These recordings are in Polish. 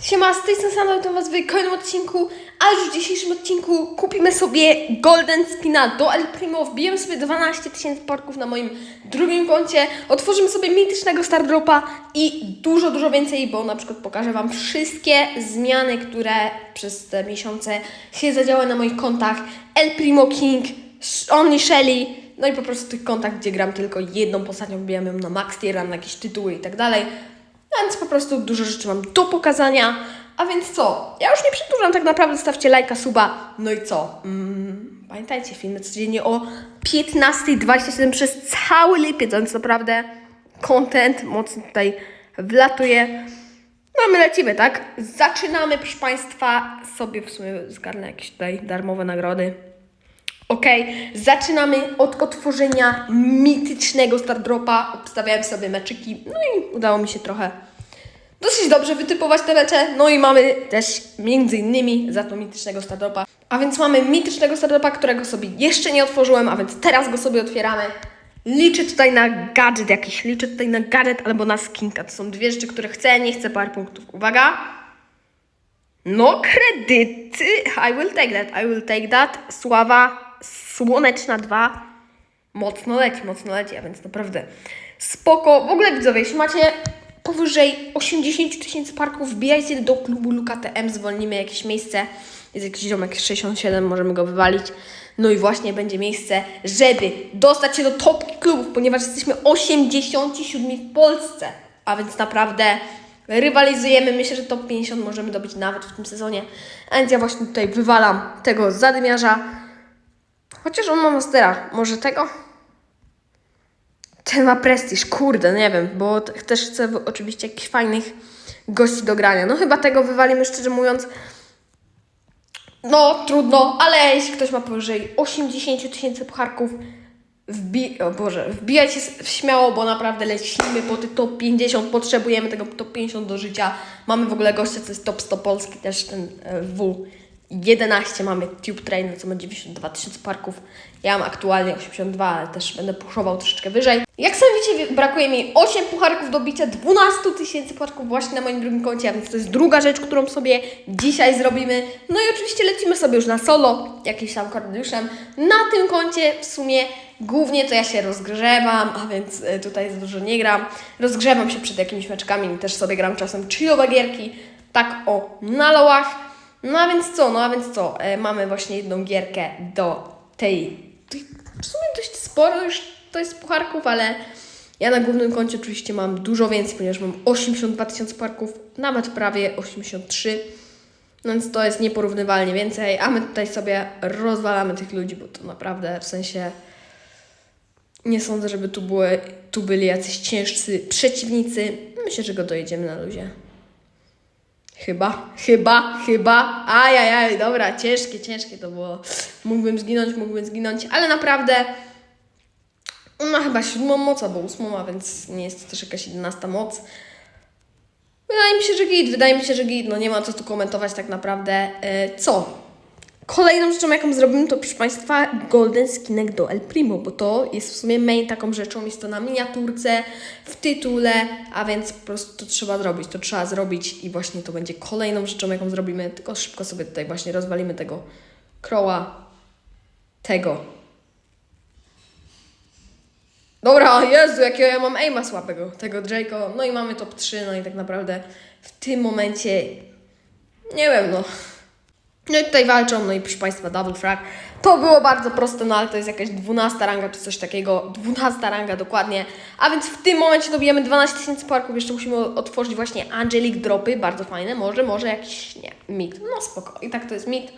Siema, z tej strony witam was w kolejnym odcinku, a już w dzisiejszym odcinku kupimy sobie Golden Spina do El Primo, wbijemy sobie 12 tysięcy porków na moim drugim koncie, otworzymy sobie mitycznego Stardropa i dużo, dużo więcej, bo na przykład pokażę wam wszystkie zmiany, które przez te miesiące się zadziały na moich kontach El Primo King, Only Shelly, no i po prostu tych kontach, gdzie gram tylko jedną postacią, wbijam ją na max tier, na jakieś tytuły i tak dalej. Więc po prostu dużo rzeczy mam do pokazania. A więc co? Ja już nie przedłużam tak naprawdę, stawcie lajka, suba. No i co? Mm, pamiętajcie, filmy codziennie o 15.27 przez cały lipiec, więc naprawdę content mocno tutaj wlatuje. No my lecimy, tak? Zaczynamy, proszę Państwa, sobie w sumie zgarnę jakieś tutaj darmowe nagrody. Okej, zaczynamy od otworzenia mitycznego Stardropa. Obstawiałem sobie meczyki, no i udało mi się trochę dosyć dobrze wytypować te mecze. No i mamy też między innymi za to mitycznego Stardropa. A więc mamy mitycznego Stardropa, którego sobie jeszcze nie otworzyłem, a więc teraz go sobie otwieramy. Liczę tutaj na gadżet jakiś, liczę tutaj na gadżet albo na skinka. To są dwie rzeczy, które chcę, nie chcę parę punktów. Uwaga! No, kredyty. I will take that. I will take that. Sława Słoneczna 2. Mocno leci, mocno leci, a więc naprawdę spoko. W ogóle widzowie, jeśli macie powyżej 80 tysięcy parków, wbijajcie do klubu Luka TM, zwolnimy jakieś miejsce. Jest jakiś ziomek 67, możemy go wywalić. No i właśnie będzie miejsce, żeby dostać się do topki klubów, ponieważ jesteśmy 87 w Polsce. A więc naprawdę rywalizujemy. Myślę, że top 50 możemy dobić nawet w tym sezonie. A więc ja właśnie tutaj wywalam tego zadymiarza. Chociaż on ma mastera. Może tego? Ten ma prestiż, kurde, nie wiem, bo też chcę w- oczywiście jakichś fajnych gości do grania. No chyba tego wywalimy, szczerze mówiąc. No, trudno, ale jeśli ktoś ma powyżej 80 tysięcy pucharków, wbi- o Boże, wbijajcie śmiało, bo naprawdę lecimy po te top 50, potrzebujemy tego top 50 do życia. Mamy w ogóle gościa, co jest top 100 Polski, też ten e, W11 mamy Tube Trainer, co ma 92 tysiące parków. Ja mam aktualnie 82, ale też będę puszował troszeczkę wyżej. Jak sami widzicie, brakuje mi 8 pucharków do bicia 12 tysięcy parków właśnie na moim drugim koncie, więc to jest druga rzecz, którą sobie dzisiaj zrobimy. No i oczywiście lecimy sobie już na solo, jakimś tam kordiuszem. Na tym koncie w sumie głównie to ja się rozgrzewam, a więc e, tutaj za dużo nie gram. Rozgrzewam się przed jakimiś meczkami też sobie gram czasem chillowe gierki, tak o, na lołach. No a więc co, no a więc co, e, mamy właśnie jedną gierkę do tej, w sumie dość sporo już to jest pucharków, ale ja na głównym koncie oczywiście mam dużo więcej, ponieważ mam 82 tysiące pucharków, nawet prawie 83, no więc to jest nieporównywalnie więcej, a my tutaj sobie rozwalamy tych ludzi, bo to naprawdę w sensie nie sądzę, żeby tu, były, tu byli jacyś ciężcy przeciwnicy. Myślę, że go dojedziemy na luzie. Chyba, chyba, chyba. Ajajaj, dobra, ciężkie, ciężkie to było. Mógłbym zginąć, mógłbym zginąć, ale naprawdę on ma chyba siódmą moc albo ósmą, a więc nie jest to też jakaś jedenasta moc. Wydaje mi się, że git, wydaje mi się, że git, no nie ma co tu komentować tak naprawdę. E, co? Kolejną rzeczą, jaką zrobimy, to proszę Państwa, Golden Skinek do El Primo, bo to jest w sumie main taką rzeczą, jest to na miniaturce, w tytule, a więc po prostu to trzeba zrobić, to trzeba zrobić i właśnie to będzie kolejną rzeczą, jaką zrobimy, tylko szybko sobie tutaj właśnie rozwalimy tego kroła, tego. Dobra, Jezu, jakiego ja mam aima słabego, tego Drake'o, no i mamy top 3, no i tak naprawdę w tym momencie, nie wiem, no, no i tutaj walczą, no i proszę Państwa, double frag. To było bardzo proste, no ale to jest jakaś 12 ranga czy coś takiego. 12 ranga dokładnie. A więc w tym momencie dobijemy 12 tysięcy parków. Jeszcze musimy otworzyć właśnie Angelic Dropy, bardzo fajne. Może, może jakiś, nie, mit. No spoko. I tak to jest mit.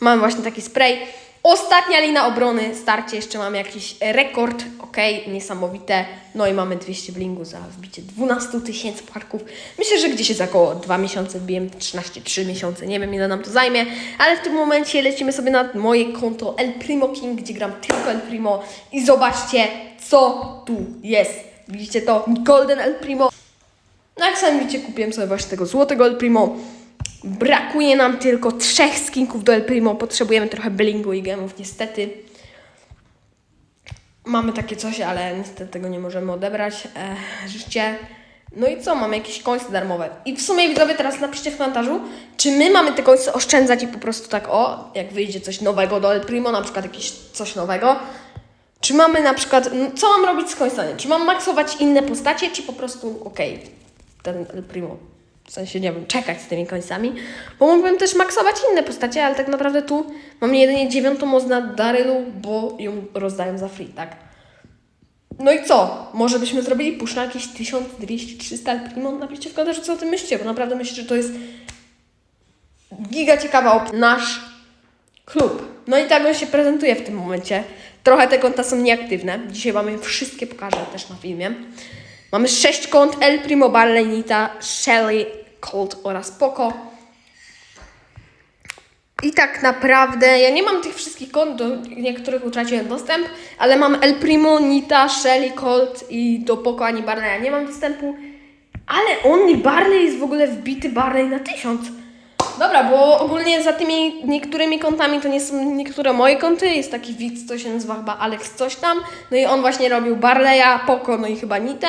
Mamy właśnie taki spray. Ostatnia lina obrony, starcie jeszcze mamy jakiś rekord, ok, niesamowite. No i mamy 200 blingu za wbicie 12 tysięcy parków. Myślę, że gdzieś jest około 2 miesiące, wbijem 13, 3 miesiące, nie wiem ile nam to zajmie, ale w tym momencie lecimy sobie na moje konto El Primo King, gdzie gram tylko El Primo i zobaczcie, co tu jest. Widzicie to? Golden El Primo. No jak sami widzicie, kupiłem sobie właśnie tego złotego El Primo. Brakuje nam tylko trzech skinków do El Primo. Potrzebujemy trochę blingu i gemów, niestety. Mamy takie coś, ale niestety tego nie możemy odebrać. E, życie. No i co, mamy jakieś końce darmowe. I w sumie widzowie teraz napiszcie w komentarzu, czy my mamy te końce oszczędzać i po prostu tak o, jak wyjdzie coś nowego do El Primo, na przykład jakieś coś nowego. Czy mamy na przykład, no, co mam robić z końcami? Czy mam maksować inne postacie, czy po prostu, okej, ten El Primo, w sensie, nie wiem, czekać z tymi końcami? Bo mógłbym też maksować inne postacie, ale tak naprawdę tu mam jedynie dziewiątą moc na Darylu, bo ją rozdają za free, tak? No i co? Może byśmy zrobili push na jakieś 1200-300 El Primo? Napiszcie w komentarzu, co o tym myślicie, bo naprawdę myślę, że to jest giga ciekawa op- nasz klub. No i tak on się prezentuje w tym momencie. Trochę te konta są nieaktywne. Dzisiaj mamy wszystkie, pokażę też na filmie. Mamy sześć kont El Primo, Barley, Nita, Shelly, Colt oraz Poco. I tak naprawdę ja nie mam tych wszystkich kont, do niektórych utraciłem dostęp, ale mam El Primo, Nita, Shelly, Colt i do Poco ani Barleya nie mam dostępu. Ale Only Barley jest w ogóle wbity Barley na tysiąc. Dobra, bo ogólnie za tymi niektórymi kontami to nie są niektóre moje konty. Jest taki widz, co się nazywa chyba Alex coś tam. No i on właśnie robił Barleya, Poco, no i chyba Nitę.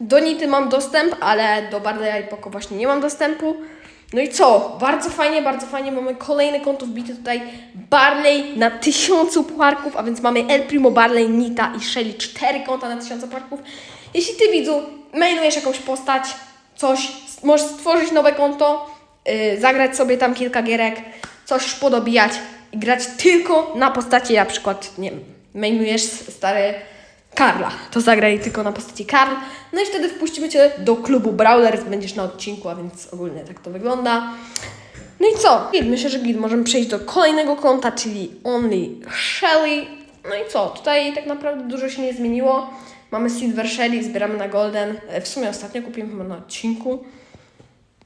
Do Nity mam dostęp, ale do Barleya i Poco właśnie nie mam dostępu. No i co? Bardzo fajnie, bardzo fajnie. Mamy kolejne konto wbite tutaj. Barley na tysiącu pucharków, a więc mamy El Primo, Barley, Nita i Shelly. Cztery konta na tysiące pucharków. Jeśli ty widzu mailujesz jakąś postać, coś, możesz stworzyć nowe konto, yy, zagrać sobie tam kilka gierek, coś podobijać i grać tylko na postaci, na przykład, nie wiem, mailujesz stary Karla, to zagraj tylko na postaci Karl, no i wtedy wpuścimy Cię do klubu Brawlers, będziesz na odcinku, a więc ogólnie tak to wygląda. No i co? Myślę, że git, możemy przejść do kolejnego konta, czyli Only Shelly. No i co? Tutaj tak naprawdę dużo się nie zmieniło. Mamy Silver Shelly, zbieramy na Golden. W sumie ostatnio kupiłem chyba na odcinku.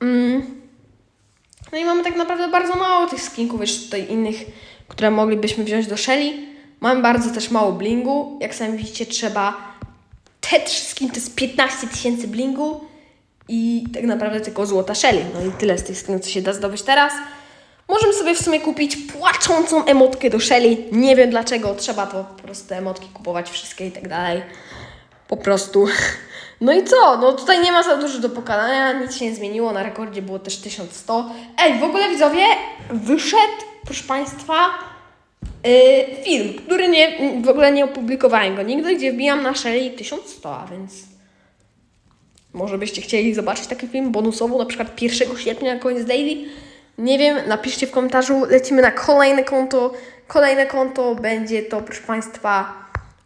Mm. No i mamy tak naprawdę bardzo mało tych skinków jeszcze tutaj innych, które moglibyśmy wziąć do Shelly. Mamy bardzo też mało blingu. Jak sami widzicie, trzeba te trzy skin to jest 15 tysięcy blingu i tak naprawdę tylko złota Shelly. No i tyle z tych skinów, co się da zdobyć teraz. Możemy sobie w sumie kupić płaczącą emotkę do Shelly. Nie wiem dlaczego, trzeba to po prostu te emotki kupować wszystkie i tak dalej. Po prostu. No i co? No tutaj nie ma za dużo do pokonania, nic się nie zmieniło, na rekordzie było też 1100. Ej, w ogóle widzowie, wyszedł, proszę Państwa, film, który nie, w ogóle nie opublikowałem go nigdy, gdzie wbijam na Shelly 1100, a więc może byście chcieli zobaczyć taki film bonusowo, na przykład 1 sierpnia na koniec daily. Nie wiem, napiszcie w komentarzu. Lecimy na kolejne konto. Kolejne konto będzie to, proszę Państwa,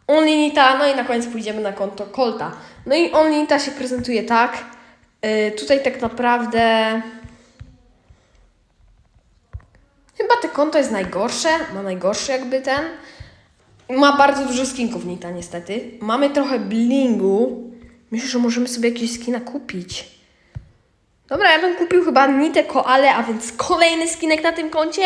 Onlinita. No i na koniec pójdziemy na konto Colta. No i Onlinita się prezentuje tak. Yy, tutaj tak naprawdę. Chyba to konto jest najgorsze. Ma najgorszy jakby ten. Ma bardzo dużo skinków Nita niestety. Mamy trochę blingu. Myślę, że możemy sobie jakieś skina kupić. Dobra, ja bym kupił chyba Nitę Koale, a więc kolejny skinek na tym koncie.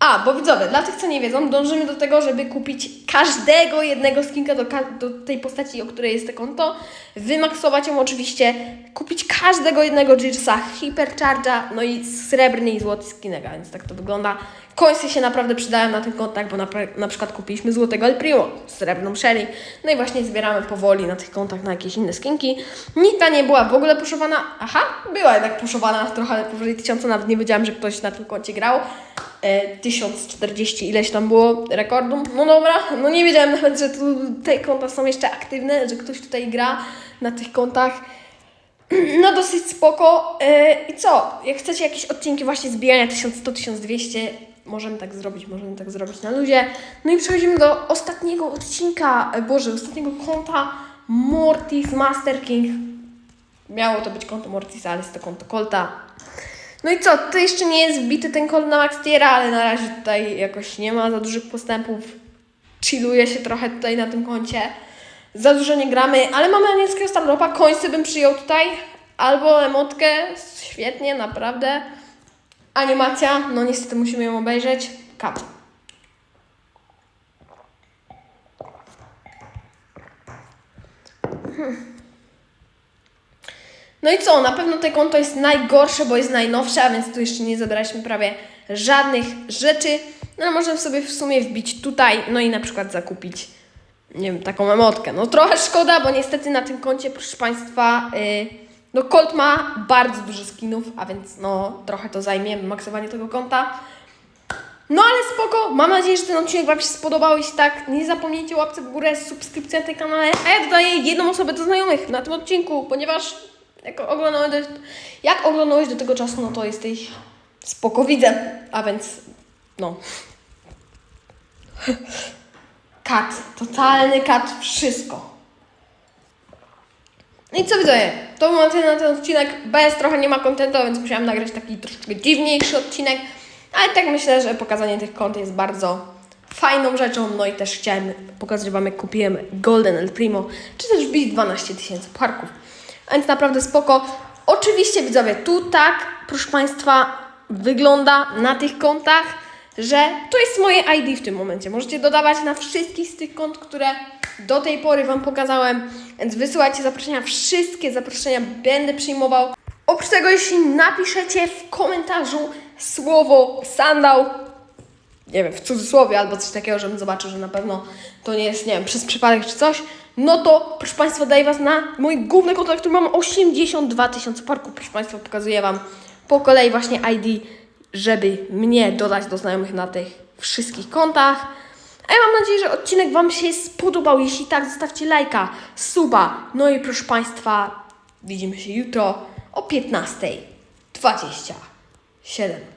A, bo widzowie, dla tych, co nie wiedzą, dążymy do tego, żeby kupić każdego jednego skinka do, do tej postaci, o której jest to konto. Wymaksować ją oczywiście, kupić każdego jednego Jirsa, Hypercharge'a, no i srebrny i złoty skinek, a więc tak to wygląda. Końce się naprawdę przydają na tych kontach, bo na, na przykład kupiliśmy złotego El Primo, srebrną Shelly, no i właśnie zbieramy powoli na tych kontach na jakieś inne skinki. Nita nie była w ogóle puszowana, aha, była jednak puszowana trochę powyżej tysiąca, nawet nie wiedziałam, że ktoś na tym koncie grał. E, 1040 ileś tam było rekordu. No dobra, no nie wiedziałem nawet, że tu te konta są jeszcze aktywne, że ktoś tutaj gra na tych kontach. No dosyć spoko. E, I co? Jak chcecie jakieś odcinki właśnie zbijania 1100-1200, możemy tak zrobić, możemy tak zrobić na luzie. No i przechodzimy do ostatniego odcinka, e, Boże, ostatniego konta Mortis Master King. Miało to być konto Mortisa, ale jest to konto Colta. No i co, to jeszcze nie jest wbity ten kod na Max Tiera, ale na razie tutaj jakoś nie ma za dużych postępów. Chilluje się trochę tutaj na tym koncie. Za dużo nie gramy, ale mamy anielskiego Starlopa. Końce bym przyjął tutaj. Albo emotkę. Świetnie, naprawdę. Animacja, no niestety musimy ją obejrzeć. Kat. No i co? Na pewno to konto jest najgorsze, bo jest najnowsze, a więc tu jeszcze nie zabraliśmy prawie żadnych rzeczy. No ale możemy sobie w sumie wbić tutaj, no i na przykład zakupić, nie wiem, taką emotkę. No trochę szkoda, bo niestety na tym koncie, proszę Państwa, yy, No Colt ma bardzo dużo skinów, a więc no trochę to zajmie maksowanie tego konta. No ale spoko, mam nadzieję, że ten odcinek Wam się spodobał. Jeśli tak, nie zapomnijcie łapce w górę, subskrypcji na tym kanale. A ja dodaję jedną osobę do znajomych na tym odcinku, ponieważ jak oglądałeś do, jak oglądałeś do tego czasu, no to jesteś spoko widzę. A więc no. Kat, totalny kat, wszystko. No i co widzowie, to był na ten, ten odcinek, bez trochę nie ma kontentu, więc musiałam nagrać taki troszeczkę dziwniejszy odcinek, ale tak myślę, że pokazanie tych kont jest bardzo fajną rzeczą, no i też chciałem pokazać Wam, jak kupiłem Golden El Primo, czy też wbić 12 tysięcy parków, więc naprawdę spoko. Oczywiście widzowie, tu tak, proszę Państwa, wygląda na tych kontach, że to jest moje ID w tym momencie. Możecie dodawać na wszystkich z tych kont, które do tej pory Wam pokazałem, więc wysyłajcie zaproszenia. Wszystkie zaproszenia będę przyjmował. Oprócz tego, jeśli napiszecie w komentarzu słowo sandał, nie wiem, w cudzysłowie albo coś takiego, żebym zobaczył, że na pewno to nie jest, nie wiem, przez przypadek czy coś, no to, proszę Państwa, daję Was na mój główny konto, na którym mam 82 tysiące parków. Proszę Państwa, pokazuję Wam po kolei właśnie ID, żeby mnie dodać do znajomych na tych wszystkich kontach. A ja mam nadzieję, że odcinek Wam się spodobał. Jeśli tak, zostawcie lajka, suba. No i proszę Państwa, widzimy się jutro o 15.27.